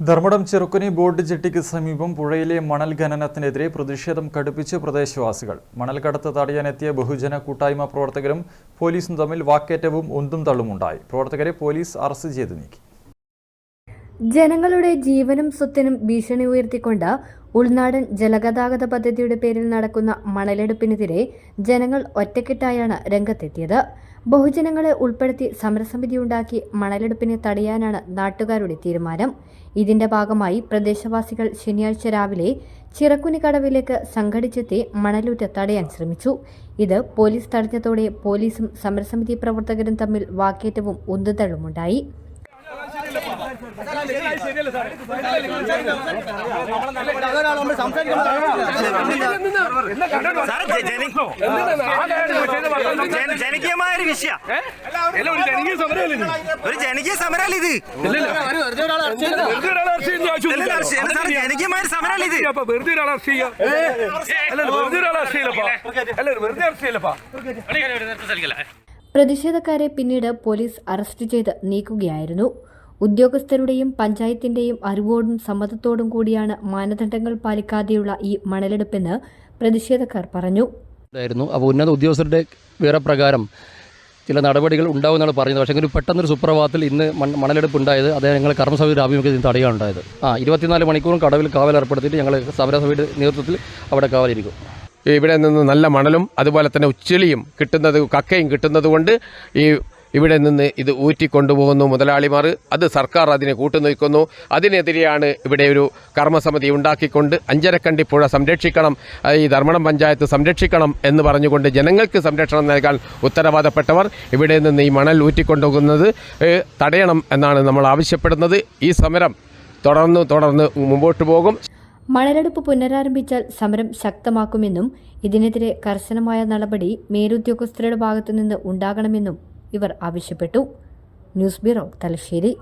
Dharmadam ചെറുക്കുനി board ജെട്ടിക്ക് സമീപം പുഴയിലെ മണൽ ഖനനത്തിനെതിരെ പ്രതിഷേധം കടുപ്പിച്ച് പ്രദേശവാസികൾ. മണൽ കടത്ത് തടയാനെത്തിയ ബഹുജന കൂട്ടായ്മ പ്രവർത്തകരും പോലീസും തമ്മിൽ വാക്കേറ്റവും ഒന്തും തള്ളുമുണ്ടായി. പ്രവർത്തകരെ പോലീസ് അറസ്റ്റ് ചെയ്ത് നീക്കി. ജനങ്ങളുടെ ജീവനും സ്വത്തിനും ഭീഷണി ഉയർത്തിക്കൊണ്ട് ഉൾനാടൻ ജലഗതാഗത പദ്ധതിയുടെ പേരിൽ നടക്കുന്ന മണലെടുപ്പിനെതിരെ ജനങ്ങൾ ഒറ്റക്കെട്ടായാണ് രംഗത്തെത്തിയത്. ബഹുജനങ്ങളെ ഉൾപ്പെടുത്തി സമരസമിതി സമരസമിതിയുണ്ടാക്കി മണലെടുപ്പിനെ തടയാനാണ് നാട്ടുകാരുടെ തീരുമാനം. ഇതിന്റെ ഭാഗമായി പ്രദേശവാസികൾ ശനിയാഴ്ച രാവിലെ ചിറക്കുനി കടവിലേക്ക് സംഘടിച്ചെത്തി മണലൂറ്റ തടയാൻ ശ്രമിച്ചു. ഇത് പോലീസ് തടഞ്ഞതോടെ പോലീസും സമരസമിതി പ്രവർത്തകരും തമ്മിൽ വാക്കേറ്റവും ഉന്തുതള്ളുമുണ്ടായി. ജനകീയമായ ഒരു വിഷയ ഒരു ജനകീയ സമരമല്ല ഇത് ജനകീയമായ സമരമല്ല ഇത് വെറുതെ ഒരാളെ അറസ്റ്റ് ചെയ്യാം വെറുതെ ഒരാളെ അറസ്റ്റ് അല്ല വെറുതെ അറസ്റ്റ് ചെയ്യലപ്പാ പ്രതിഷേധക്കാരെ പിന്നീട് പോലീസ് അറസ്റ്റ് ചെയ്ത് നീക്കുകയായിരുന്നു. ഉദ്യോഗസ്ഥരുടെയും പഞ്ചായത്തിന്റെയും അറിവോടും സമ്മതത്തോടും കൂടിയാണ് മാനദണ്ഡങ്ങൾ പാലിക്കാതെയുള്ള ഈ മണലെടുപ്പെന്ന് പ്രതിഷേധക്കാർ പറഞ്ഞു. ഉണ്ടായിരുന്നു. അപ്പോൾ ഉന്നത ഉദ്യോഗസ്ഥരുടെ വിവരപ്രകാരം ചില നടപടികൾ ഉണ്ടാവുമെന്നാണ് പറഞ്ഞത് പക്ഷേ ഒരു പെട്ടെന്നൊരു സുപ്രഭാതത്തിൽ ഇന്ന് മണലെടുപ്പ് ഉണ്ടായത് അത് ഞങ്ങൾ കർമ്മസഭയുടെ ആഭിമുഖ്യത്തിൽ തടയുകയാണ് ഉണ്ടായത്. ആ ഇരുപത്തിനാല് മണിക്കൂറും കടവിൽ കാവൽ ഏർപ്പെടുത്തിയിട്ട് ഞങ്ങൾ സമരസഭയുടെ നേതൃത്വത്തിൽ അവിടെ കാവലിരിക്കും. ഇവിടെ നിന്ന് നല്ല മണലും അതുപോലെ തന്നെ ഉച്ചളിയും കിട്ടുന്നത് കക്കയും കിട്ടുന്നത് കൊണ്ട് ഈ ഇവിടെ നിന്ന് ഇത് ഊറ്റിക്കൊണ്ടുപോകുന്നു മുതലാളിമാർ. അത് സർക്കാർ അതിനെ കൂട്ടുനിൽക്കുന്നു അതിനെതിരെയാണ് ഇവിടെ ഒരു കർമ്മസമിതി ഉണ്ടാക്കിക്കൊണ്ട് അഞ്ചരക്കണ്ടി പുഴ സംരക്ഷിക്കണം ഈ ധർമ്മടം പഞ്ചായത്ത് സംരക്ഷിക്കണം എന്ന് പറഞ്ഞുകൊണ്ട് ജനങ്ങൾക്ക് സംരക്ഷണം നൽകാൻ ഉത്തരവാദപ്പെട്ടവർ ഇവിടെ നിന്ന് ഈ മണൽ ഊറ്റിക്കൊണ്ടുപോകുന്നത് തടയണം എന്നാണ് നമ്മൾ ആവശ്യപ്പെടുന്നത്. ഈ സമരം തുടർന്ന് തുടർന്ന് മുമ്പോട്ട് പോകും. മണലെടുപ്പ് പുനരാരംഭിച്ചാൽ സമരം ശക്തമാക്കുമെന്നും ഇതിനെതിരെ കർശനമായ നടപടി മേലുദ്യോഗസ്ഥരുടെ ഭാഗത്തുനിന്ന് ഉണ്ടാകണമെന്നും ഇവർ ആവശ്യപ്പെട്ടു. News bureau Thalassery.